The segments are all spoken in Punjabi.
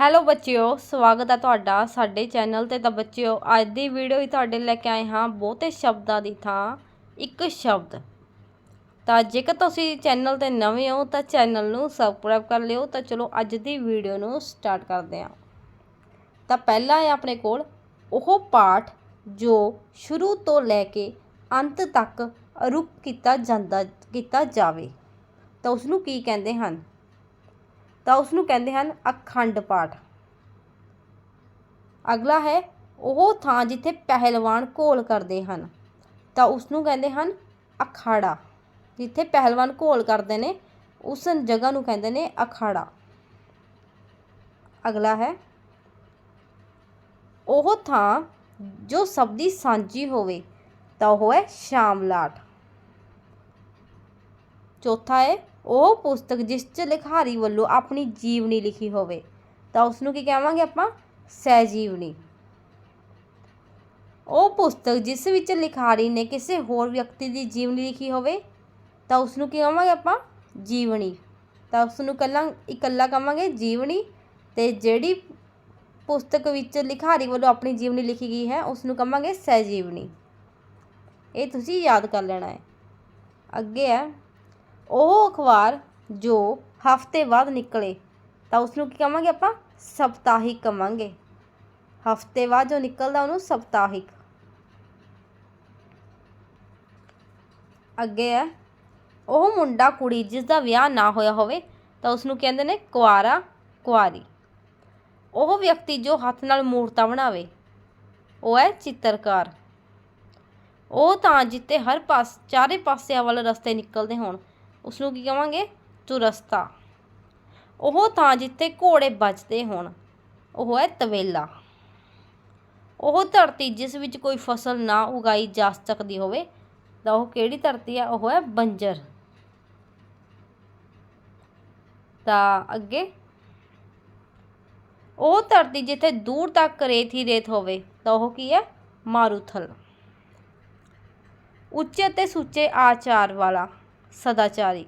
ਹੈਲੋ ਬੱਚਿਓ, ਸਵਾਗਤ ਹੈ ਤੁਹਾਡਾ ਸਾਡੇ ਚੈਨਲ ਤੇ ਤਾਂ ਬੱਚਿਓ, ਅੱਜ ਦੀ ਵੀਡੀਓ ਹੀ ਤੁਹਾਡੇ ਲੈ ਕੇ ਆਏ ਹਾਂ ਬਹੁਤੇ ਸ਼ਬਦਾਂ ਦੀ ਥਾਂ, ਇੱਕ ਸ਼ਬਦ। ਤਾਂ ਜੇਕਰ ਤੁਸੀਂ ਚੈਨਲ ਤੇ ਨਵੇਂ ਹੋ ਤਾਂ ਚੈਨਲ ਨੂੰ ਸਬਸਕ੍ਰਾਈਬ ਕਰ ਲਿਓ, ਤਾਂ ਚਲੋ ਅੱਜ ਦੀ ਵੀਡੀਓ ਨੂੰ ਸਟਾਰਟ ਕਰਦੇ ਹਾਂ। ਤਾਂ ਪਹਿਲਾ ਹੈ ਆਪਣੇ ਕੋਲ ਉਹ ਪਾਠ ਜੋ ਸ਼ੁਰੂ ਤੋਂ ਲੈ ਕੇ ਅੰਤ ਤੱਕ ਅਰੂਪ ਕੀਤਾ ਜਾਂਦਾ, ਕੀਤਾ ਜਾਵੇ। ਤਾਂ ਉਸ ਨੂੰ ਕੀ ਕਹਿੰਦੇ ਹਨ? ਤਾਂ ਉਸ ਨੂੰ ਕਹਿੰਦੇ ਹਨ ਅਖੰਡ ਪਾਠ। ਅਗਲਾ ਹੈ, ਉਹ ਥਾਂ ਜਿੱਥੇ ਪਹਿਲਵਾਨ ਘੋਲ ਕਰਦੇ ਹਨ। ਤਾਂ ਉਸ ਨੂੰ ਕਹਿੰਦੇ ਹਨ ਅਖਾੜਾ। ਜਿੱਥੇ ਪਹਿਲਵਾਨ ਘੋਲ ਕਰਦੇ ਨੇ, ਉਸ ਜਗ੍ਹਾ ਨੂੰ ਕਹਿੰਦੇ ਨੇ ਅਖਾੜਾ। ਅਗਲਾ ਹੈ, ਉਹ ਥਾਂ ਜੋ ਸਭ ਦੀ ਸਾਂਝੀ ਹੋਵੇ, ਤਾਂ ਉਹ ਹੈ ਸ਼ਾਮਲਾਟ। ਚੌਥਾ ਹੈ ਉਹ ਪੁਸਤਕ ਜਿਸ 'ਚ ਲਿਖਾਰੀ ਵੱਲੋਂ ਆਪਣੀ ਜੀਵਨੀ ਲਿਖੀ ਹੋਵੇ, ਤਾਂ ਉਸ ਨੂੰ ਕੀ ਕਹਾਂਗੇ ਆਪਾਂ? ਸਹਿਜੀਵਨੀ। ਉਹ ਪੁਸਤਕ ਜਿਸ ਵਿੱਚ ਲਿਖਾਰੀ ਨੇ ਕਿਸੇ ਹੋਰ ਵਿਅਕਤੀ ਦੀ ਜੀਵਨੀ ਲਿਖੀ ਹੋਵੇ, ਤਾਂ ਉਸ ਨੂੰ ਕੀ ਕਹਾਂਗੇ ਆਪਾਂ? ਜੀਵਨੀ। ਤਾਂ ਉਸ ਨੂੰ ਕੱਲਾ ਇਕੱਲਾ ਕਹਾਂਗੇ ਜੀਵਨੀ, ਤੇ ਜਿਹੜੀ ਪੁਸਤਕ ਵਿੱਚ ਲਿਖਾਰੀ ਵੱਲੋਂ ਆਪਣੀ ਜੀਵਨੀ ਲਿਖੀ ਗਈ ਹੈ ਉਸ ਨੂੰ ਕਹਾਂਗੇ ਸਹਿਜੀਵਨੀ। ਇਹ ਤੁਸੀਂ ਯਾਦ ਕਰ ਲੈਣਾ ਹੈ। ਅੱਗੇ ਹੈ। ਉਹ ਅਖਬਾਰ ਜੋ ਹਫ਼ਤੇ ਬਾਅਦ ਨਿਕਲੇ, ਤਾਂ ਉਸ ਨੂੰ ਕੀ ਕਹਾਂਗੇ ਆਪਾਂ? ਸਪਤਾਹਿਕ ਕਵਾਂਗੇ। ਹਫ਼ਤੇ ਬਾਅਦ ਜੋ ਨਿਕਲਦਾ ਉਹਨੂੰ ਸਪਤਾਹਿਕ। ਅੱਗੇ ਹੈ, ਉਹ ਮੁੰਡਾ ਕੁੜੀ ਜਿਸ ਦਾ ਵਿਆਹ ਨਾ ਹੋਇਆ ਹੋਵੇ, ਤਾਂ ਉਸ ਨੂੰ ਕਹਿੰਦੇ ਨੇ ਕੁਆਰਾ ਕੁਆਰੀ। ਉਹ ਵਿਅਕਤੀ ਜੋ ਹੱਥ ਨਾਲ ਮੂਰਤਾਂ ਬਣਾਵੇ, ਉਹ ਹੈ ਚਿੱਤਰਕਾਰ। ਉਹ ਤਾਂ ਜਿੱਤੇ ਹਰ ਪਾਸ ਚਾਰੇ ਪਾਸਿਆਂ ਵੱਲ ਰਸਤੇ ਨਿਕਲਦੇ ਹੋਣ ਉਸ ਨੂੰ ਕੀ ਕਹਾਂਗੇ ਚੁਰਸਤਾ। ਉਹ ਥਾਂ ਜਿੱਥੇ ਘੋੜੇ ਵੱਜਦੇ ਹੋਣ, ਉਹ ਹੈ ਤਵੇਲਾ। ਉਹ ਧਰਤੀ ਜਿਸ ਵਿੱਚ ਕੋਈ ਫਸਲ ਨਾ ਉਗਾਈ ਜਾ ਸਕਦੀ ਹੋਵੇ, ਤਾਂ ਉਹ ਕਿਹੜੀ ਧਰਤੀ ਹੈ? ਉਹ ਹੈ ਬੰਜਰ। ਤਾਂ ਅੱਗੇ, ਉਹ ਧਰਤੀ ਜਿੱਥੇ ਦੂਰ ਤੱਕ ਰੇਤ ਹੀ ਰੇਤ ਹੋਵੇ, ਤਾਂ ਉਹ ਕੀ ਹੈ? ਮਾਰੂਥਲ। ਉੱਚੇ ਅਤੇ ਸੁੱਚੇ ਆਚਾਰ ਵਾਲਾ। ਸਦਾਚਾਰੀ।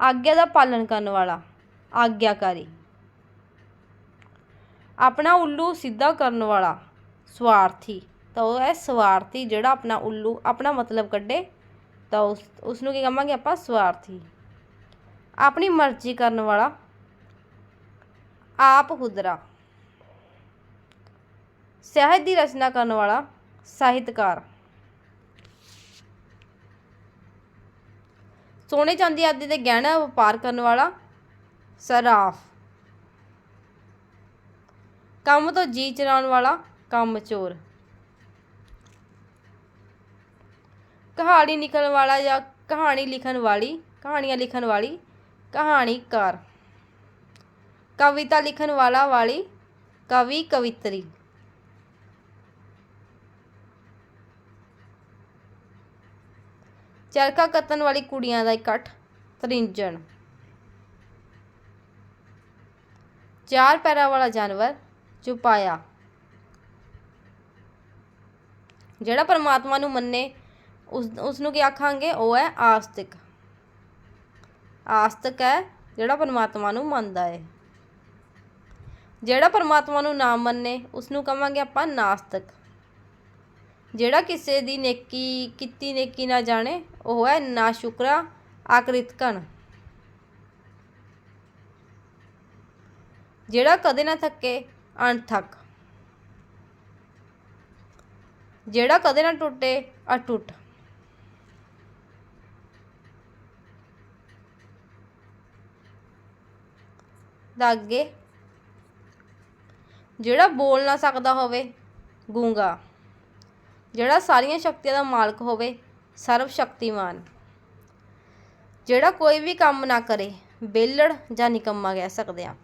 ਆਗਿਆ ਦਾ ਪਾਲਣ ਕਰਨ ਵਾਲਾ, ਆਗਿਆਕਾਰੀ। ਆਪਣਾ ਉੱਲੂ ਸਿੱਧਾ ਕਰਨ ਵਾਲਾ, ਸਵਾਰਥੀ। ਤਾਂ ਉਹ ਹੈ ਸਵਾਰਥੀ, ਜਿਹੜਾ ਆਪਣਾ ਉੱਲੂ, ਆਪਣਾ ਮਤਲਬ ਕੱਢੇ, ਤਾਂ ਉਸ ਉਸ ਨੂੰ ਕੀ ਕਹਾਂਗੇ ਆਪਾਂ? ਸਵਾਰਥੀ। ਆਪਣੀ ਮਰਜ਼ੀ ਕਰਨ ਵਾਲਾ, ਆਪ ਹੁਦਰਾ। ਸਾਹਿਤ ਦੀ ਰਚਨਾ ਕਰਨ ਵਾਲਾ, ਸਾਹਿਤਕਾਰ। ਸੋਨੇ ਚਾਂਦੀ ਆਦਿ ਦੇ ਗਹਿਣਾ ਵਪਾਰ ਕਰਨ ਵਾਲਾ ਸਰਾਫ। ਕੰਮ ਤੋਂ ਜੀ ਚਲਾਉਣ ਵਾਲਾ ਕੰਮ ਚੋਰ। ਕਹਾਣੀ ਲਿਖਣ ਵਾਲਾ ਜਾਂ ਕਹਾਣੀ ਲਿਖਣ ਵਾਲੀ, ਕਹਾਣੀਆਂ ਲਿਖਣ ਵਾਲੀ ਕਹਾਣੀਕਾਰ। ਕਵਿਤਾ ਲਿਖਣ ਵਾਲਾ ਵਾਲੀ ਕਵੀ ਕਵਿਤਰੀ। ਚਰਖਾ ਕੱਤਣ ਵਾਲੀ ਕੁੜੀਆਂ ਦਾ ਇਕੱਠ ਤ੍ਰਿੰਜਣ। ਚਾਰ ਪੈਰਾਂ ਵਾਲਾ ਜਾਨਵਰ ਚੁਪਾਇਆ। ਜਿਹੜਾ ਪਰਮਾਤਮਾ ਨੂੰ ਮੰਨੇ, ਉਸ ਉਸ ਨੂੰ ਕੀ ਆਖਾਂਗੇ? ਉਹ ਹੈ ਆਸਤਿਕ। ਆਸਤਿਕ ਹੈ ਜਿਹੜਾ ਪਰਮਾਤਮਾ ਨੂੰ ਮੰਨਦਾ ਹੈ। ਜਿਹੜਾ ਪਰਮਾਤਮਾ ਨੂੰ ਨਾ ਮੰਨੇ ਉਸ ਨੂੰ ਕਹਾਂਗੇ ਆਪਾਂ ਨਾਸਤਿਕ। ਜਿਹੜਾ ਕਿਸੇ ਦੀ ਨੇਕੀ ਕੀਤੀ ਨੇਕੀ ਨਾ ਜਾਣੇ, ਉਹ ਹੈ ਨਾ ਸ਼ੁਕਰਾ ਆਕ੍ਰਿਤਕਣ ਜਿਹੜਾ ਕਦੇ ਨਾ ਥੱਕੇ ਅਣਥੱਕ ਜਿਹੜਾ ਕਦੇ ਨਾ ਟੁੱਟੇ, ਅਟੁੱਟ। ਦਾ ਅੱਗੇ ਜਿਹੜਾ ਬੋਲ ਨਾ ਸਕਦਾ ਹੋਵੇ, ਗੂੰਗਾ। ਜਿਹੜਾ ਸਾਰੀਆਂ ਸ਼ਕਤੀਆਂ ਦਾ ਮਾਲਕ ਹੋਵੇ, ਸਰਵ ਸ਼ਕਤੀਮਾਨ। ਜਿਹੜਾ ਕੋਈ ਵੀ ਕੰਮ ਨਾ ਕਰੇ ਬੇਲੜ ਜਾਂ ਨਿਕੰਮਾ ਕਹਿ ਸਕਦੇ ਆ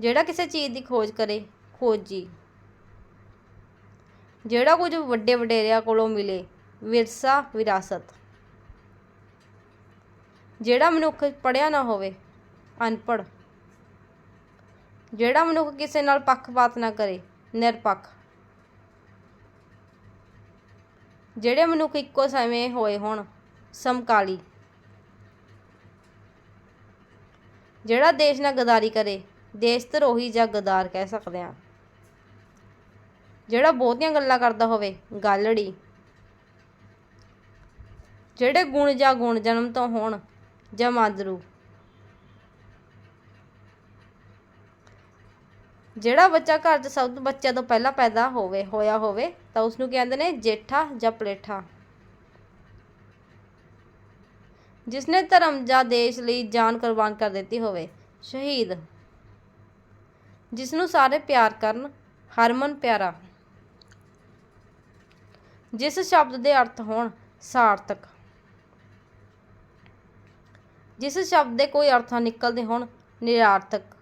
ਜਿਹੜਾ ਕਿਸੇ ਚੀਜ਼ ਦੀ ਖੋਜ ਕਰੇ, ਖੋਜੀ। ਜਿਹੜਾ ਕੁਝ ਵੱਡੇ ਵਡੇਰਿਆਂ ਕੋਲੋਂ ਮਿਲੇ, ਵਿਰਸਾ, ਵਿਰਾਸਤ। ਜਿਹੜਾ ਮਨੁੱਖ ਪੜਿਆ ਨਾ ਹੋਵੇ ਅਨਪੜ ਜਿਹੜਾ ਮਨੁੱਖ ਕਿਸੇ ਨਾਲ ਪੱਖਪਾਤ ਨਾ ਕਰੇ, ਨਿਰਪੱਖ। ਜਿਹੜੇ ਮਨੁੱਖ ਇੱਕੋ ਸਮੇਂ ਹੋਏ ਹੋਣ, ਸਮਕਾਲੀ। ਜਿਹੜਾ ਦੇਸ਼ ਨਾਲ ਗਦਾਰੀ ਕਰੇ, ਦੇਸ਼ ਧਰੋਹੀ ਜਾਂ ਗਦਾਰ ਕਹਿ ਸਕਦੇ ਹਾਂ। ਜਿਹੜਾ ਬਹੁਤੀਆਂ ਗੱਲਾਂ ਕਰਦਾ ਹੋਵੇ, ਗਾਲੜੀ। ਜਿਹੜੇ ਗੁਣ ਜਾਂ ਗੁਣ ਜਨਮ ਤੋਂ ਹੋਣ, ਜਾਂ ਮਾਦਰੂ ਜਿਹੜਾ ਬੱਚਾ ਘਰ 'ਚ ਸਭ ਤੋਂ ਬੱਚਿਆਂ ਤੋਂ ਪਹਿਲਾਂ ਪੈਦਾ ਹੋਵੇ, ਹੋਇਆ ਹੋਵੇ, ਤਾਂ ਉਸ ਨੂੰ ਕਹਿੰਦੇ ਨੇ? ਜੇਠਾ ਜਾਂ ਪਲੇਠਾ। ਜਿਸਨੇ ਧਰਮ ਜਾਂ ਦੇਸ਼ ਲਈ ਜਾਨ ਕੁਰਬਾਨ ਕਰ ਦਿੱਤੀ ਹੋਵੇ, ਸ਼ਹੀਦ। ਜਿਸ ਨੂੰ ਸਾਰੇ ਪਿਆਰ ਕਰਨ, ਹਰਮਨ ਪਿਆਰਾ। ਜਿਸ ਸ਼ਬਦ ਦੇ ਅਰਥ ਹੋਣ, ਸਾਰਥਕ। ਜਿਸ ਸ਼ਬਦ ਦੇ ਕੋਈ ਅਰਥ ਨਿਕਲਦੇ ਹੋਣ, ਨਿਰਾਰਥਕ।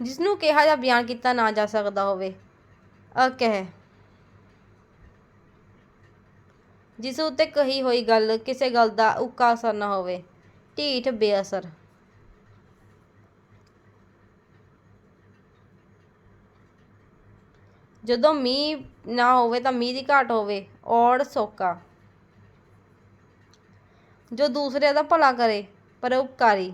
ਜਿਸ ਨੂੰ ਕਿਹਾ ਜਾਂ ਬਿਆਨ ਕੀਤਾ ਨਾ ਜਾ ਸਕਦਾ ਹੋਵੇ। ਅਕਹਿ ਜਿਸ ਉੱਤੇ ਕਹੀ ਹੋਈ ਗੱਲ ਕਿਸੇ ਗੱਲ ਦਾ ਉੱਕਾ ਅਸਰ ਨਾ ਹੋਵੇ। ਢੀਠ ਬੇਅਸਰ। ਜਦੋਂ ਮੀਂਹ ਨਾ ਹੋਵੇ ਤਾਂ ਮੀਂਹ ਦੀ ਘਾਟ ਹੋਵੇ, ਔੜ ਸੋਕਾ। ਜੋ ਦੂਸਰੇ ਦਾ ਭਲਾ ਕਰੇ, ਪਰਉਪਕਾਰੀ।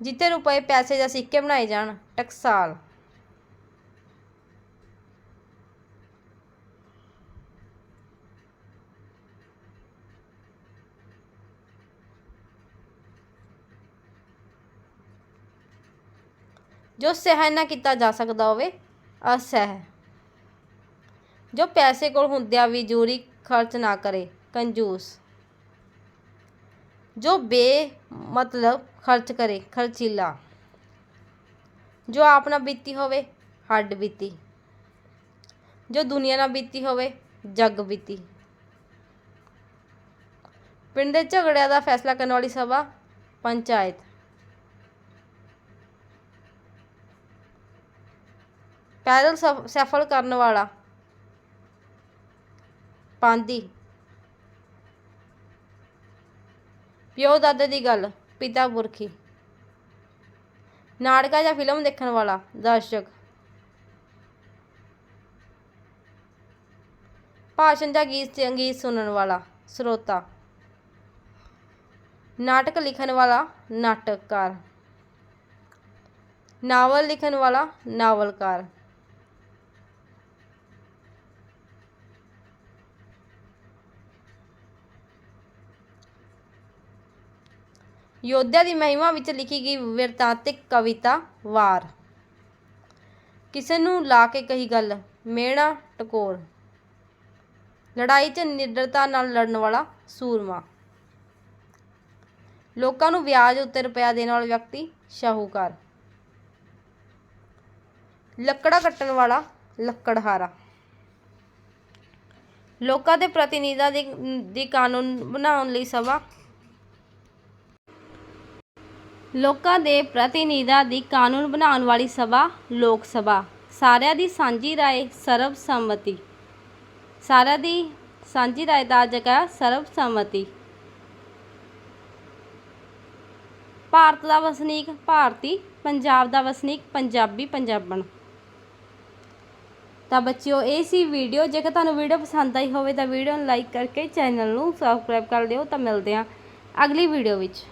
ਜਿੱਤੇ ਰੁਪਏ ਪੈਸੇ ਜਾਂ ਸਿੱਕੇ ਬਣਾਏ ਜਾਣ, ਟਕਸਾਲ। ਜੋ ਸਹਿ ਨਾ ਕੀਤਾ ਜਾ ਸਕਦਾ ਹੋਵੇ, ਅਸਹਿ। ਜੋ ਪੈਸੇ ਕੋਲ ਹੁੰਦਿਆਂ ਵੀ ਜੂਰੀ ਖਰਚ ਨਾ ਕਰੇ, ਕੰਜੂਸ। ਜੋ ਬੇ ਮਤਲਬ ਖਰਚ ਕਰੇ, ਖਰਚੀਲਾ। ਜੋ ਆਪ ਨਾ ਬੀਤੀ ਹੋਵੇ, ਹੱਡ ਬੀਤੀ। ਜੋ ਦੁਨੀਆ ਨਾਲ ਬੀਤੀ ਹੋਵੇ, ਜੱਗ ਬੀਤੀ। ਪਿੰਡ ਦੇ ਝਗੜਿਆਂ ਦਾ ਫੈਸਲਾ ਕਰਨ ਵਾਲੀ ਸਭਾ, ਪੰਚਾਇਤ। ਪੈਦਲ ਸਫ- ਸਫਲ ਕਰਨ ਵਾਲਾ ਪਾਂਦੀ ਪਿਓ ਦਾਦੇ ਦੀ ਗੱਲ, ਪਿਤਾ ਪੁਰਖੀ। ਨਾਟਕਾ ਜਾਂ ਫਿਲਮ ਦੇਖਣ ਵਾਲਾ, ਦਰਸ਼ਕ। ਭਾਸ਼ਣ ਜਾਂ ਗੀਤ ਸੰਗੀਤ ਸੁਣਨ ਵਾਲਾ, ਸਰੋਤਾ। ਨਾਟਕ ਲਿਖਣ ਵਾਲਾ, ਨਾਟਕਕਾਰ। ਨਾਵਲ ਲਿਖਣ ਵਾਲਾ, ਨਾਵਲਕਾਰ। ਯੋਧਿਆ ਦੀ ਮਹਿਮਾ ਵਿੱਚ ਲਿਖੀ ਗਈ ਵਿਰਤਾਂਤਿਕ ਕਵਿਤਾ ਵਾਰ। ਕਿਸੇ ਨੂੰ ਲਾ ਕੇ ਕਹੀ ਗੱਲ, ਮੇਣਾ ਟਕੋਰ। ਲੜਾਈ 'ਚ ਨਿਡਰਤਾ ਨਾਲ ਲੜਨ ਵਾਲਾ ਸੂਰਮਾ। ਲੋਕਾਂ ਨੂੰ ਵਿਆਜ ਉੱਤੇ ਰੁਪਇਆ ਦੇਣ ਵਾਲਾ ਵਿਅਕਤੀ, ਸ਼ਾਹੂਕਾਰ। ਲੱਕੜਾ ਕੱਟਣ ਵਾਲਾ ਲੱਕੜਹਾਰਾ। ਲੋਕਾਂ ਦੇ ਪ੍ਰਤੀਨਿਧਾਂ ਦੀ ਕਾਨੂੰਨ ਬਣਾਉਣ ਲਈ ਸਭਾ ਲੋਕਾਂ ਦੇ ਪ੍ਰਤੀਨਿਧਾਂ ਦੀ ਕਾਨੂੰਨ ਬਣਾਉਣ ਵਾਲੀ ਸਭਾ, ਲੋਕ ਸਭਾ। ਸਾਰਿਆਂ ਦੀ ਸਾਂਝੀ ਰਾਏ ਸਰਬਸੰਮਤੀ ਸਾਰਿਆਂ ਦੀ ਸਾਂਝੀ ਰਾਏ ਦਾ ਜਗ੍ਹਾ ਸਰਬਸੰਮਤੀ ਭਾਰਤ ਦਾ ਵਸਨੀਕ ਭਾਰਤੀ, ਪੰਜਾਬ ਦਾ ਵਸਨੀਕ ਪੰਜਾਬੀ ਪੰਜਾਬਣ। ਤਾਂ ਬੱਚਿਓ, ਇਹ ਸੀ ਵੀਡੀਓ। ਜੇਕਰ ਤੁਹਾਨੂੰ ਵੀਡੀਓ ਪਸੰਦ ਆਈ ਹੋਵੇ ਤਾਂ ਵੀਡੀਓ ਨੂੰ ਲਾਈਕ ਕਰਕੇ ਚੈਨਲ ਨੂੰ ਸਬਸਕ੍ਰਾਈਬ ਕਰ ਲਿਓ ਤਾਂ ਮਿਲਦੇ ਹਾਂ ਅਗਲੀ ਵੀਡੀਓ ਵਿੱਚ।